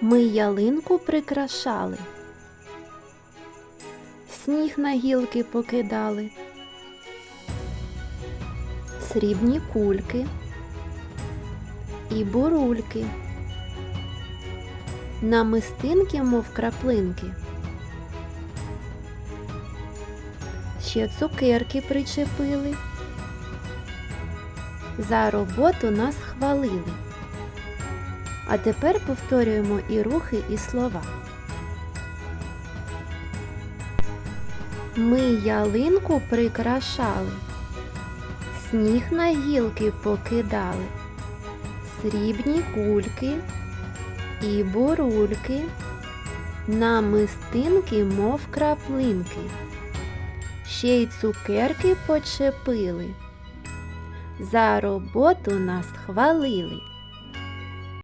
Ми ялинку прикрашали, сніг на гілки покидали, срібні кульки і бурульки, намистинки, мов краплинки. Ще цукерки причепили. За роботу нас хвалили. А тепер повторюємо і рухи, і слова. Ми ялинку прикрашали, сніг на гілки покидали, срібні кульки і бурульки, намистинки, мов краплинки. Ще й цукерки почепили. За роботу нас хвалили.